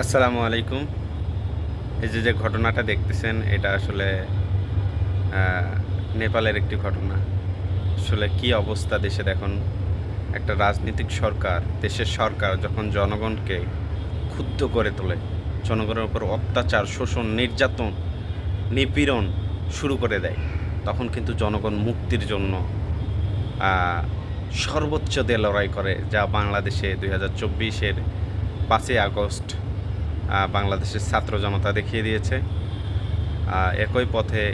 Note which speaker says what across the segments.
Speaker 1: আসসালামু আলাইকুম। এই যে যে ঘটনাটা দেখতেছেন, এটা আসলে নেপালের একটি ঘটনা। আসলে কি অবস্থা দেশে এখন? একটা রাজনৈতিক সরকার, দেশের সরকার যখন জনগণকে ক্ষুব্ধ করে তোলে, জনগণের উপর অত্যাচার, শোষণ, নির্যাতন, নিপীড়ন শুরু করে দেয়, তখন কিন্তু জনগণ মুক্তির জন্য সর্বোচ্চ দিয়ে লড়াই করে, যা বাংলাদেশে দুই হাজার চব্বিশের পাঁচই আগস্ট বাংলাদেশের ছাত্র জনতা দেখিয়ে দিয়েছে। একই পথে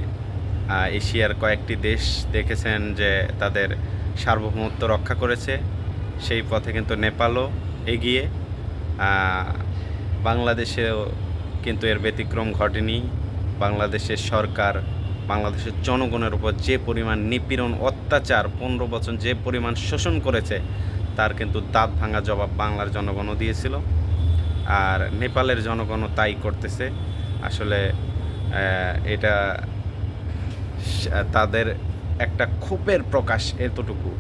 Speaker 1: এশিয়ার কয়েকটি দেশ দেখেছেন যে তাদের সার্বভৌমত্ব রক্ষা করেছে। সেই পথে কিন্তু নেপালও এগিয়ে। বাংলাদেশেও কিন্তু এর ব্যতিক্রম ঘটেনি। বাংলাদেশের সরকার, বাংলাদেশের জনগণের উপর যে পরিমাণ নিপীড়ন, অত্যাচার, পনেরো বছর যে পরিমাণ শোষণ করেছে, তার কিন্তু দাঁত ভাঙা জবাব বাংলার জনগণও দিয়েছিল। আর নেপালের জনগণও তাই করতেছে। আসলে এটা তাদের একটা ক্ষোভের প্রকাশ এতটুকু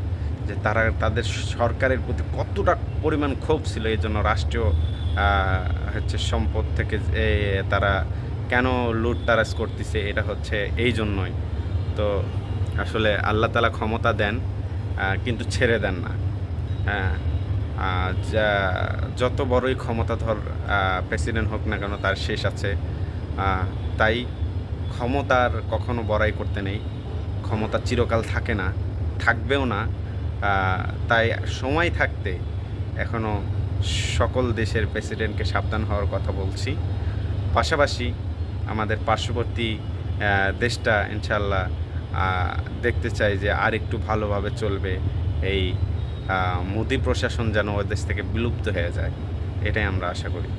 Speaker 1: যে তারা, তাদের সরকারের প্রতি কতটা পরিমাণ ক্ষোভ ছিল, এই জন্য রাষ্ট্রীয় হচ্ছে সম্পদ থেকে তারা কেন লুটতারাজ করতেছে, এটা হচ্ছে এই জন্যই। তো আসলে আল্লাহ তালা ক্ষমতা দেন কিন্তু ছেড়ে দেন না। হ্যাঁ যা যত বড়ই ক্ষমতাধর প্রেসিডেন্ট হোক না কেন তার শেষ আছে। তাই ক্ষমতার কখনো বড়াই করতে নেই। ক্ষমতা চিরকাল থাকে না, থাকবেও না। তাই সময় থাকতে এখনও সকল দেশের প্রেসিডেন্টকে সাবধান হওয়ার কথা বলছি। পাশাপাশি আমাদের পার্শ্ববর্তী দেশটা ইনশাল্লাহ দেখতে চাই যে আর একটু ভালোভাবে চলবে এই মোদি প্রশাসন যেন ওই দেশ থেকে বিলুপ্ত হয়ে যায় এটাই আমরা আশা করি।